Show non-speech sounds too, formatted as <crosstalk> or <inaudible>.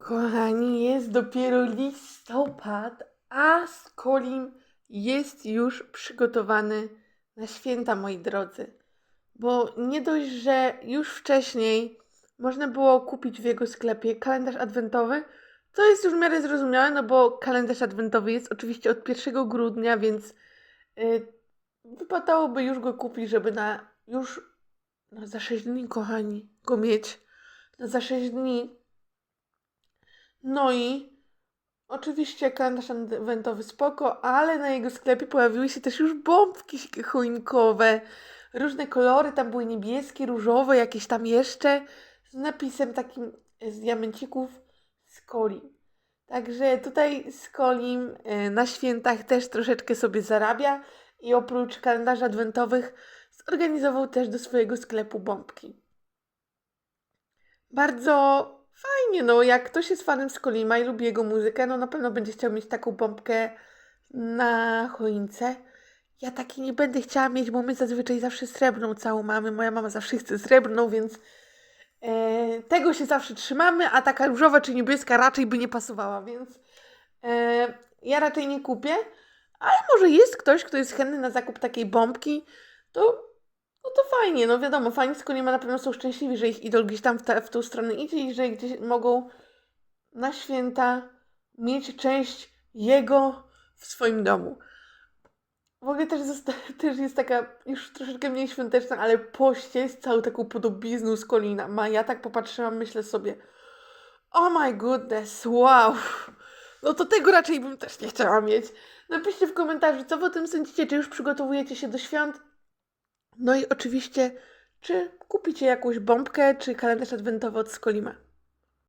Kochani, jest dopiero listopad, a Skolim jest już przygotowany na święta, moi drodzy. Bo nie dość, że już wcześniej można było kupić w jego sklepie kalendarz adwentowy, co jest już w miarę zrozumiałe, no bo kalendarz adwentowy jest oczywiście od 1 grudnia, więc y, wypadałoby już go kupić, żeby na już no, za 6 dni, kochani, go mieć. No, za 6 dni. No i oczywiście kalendarz adwentowy spoko, ale na jego sklepie pojawiły się też już bombki choinkowe. Różne kolory, tam były niebieskie, różowe, jakieś tam jeszcze z napisem takim z diamencików Skolim. Także tutaj Skolim e, na świętach też troszeczkę sobie zarabia i oprócz kalendarzy adwentowych zorganizował też do swojego sklepu bombki. Bardzo fajnie, no jak ktoś jest fanem Skolima i lubi jego muzykę, no na pewno będzie chciał mieć taką bombkę na choince. Ja takiej nie będę chciała mieć, bo my zazwyczaj zawsze srebrną całą mamy. Moja mama zawsze chce srebrną, więc e, tego się zawsze trzymamy, a taka różowa czy niebieska raczej by nie pasowała, więc e, ja raczej nie kupię. Ale może jest ktoś, kto jest chętny na zakup takiej bombki, to no to fajnie, no wiadomo, fani z Kolima na pewno są szczęśliwi, że ich idol gdzieś tam w, te, w tą stronę idzie i że gdzieś mogą na święta mieć część jego w swoim domu. W ogóle też, <laughs> też jest taka już troszeczkę mniej świąteczna, ale poście z całą taką podobizną z Kolina ma. Ja tak popatrzyłam, myślę sobie, oh my goodness, wow. <laughs> No to tego raczej bym też nie chciała mieć. Napiszcie w komentarzu, co wy o tym sądzicie, czy już przygotowujecie się do świąt. No i oczywiście, czy kupicie jakąś bombkę, czy kalendarz adwentowy od Skolima.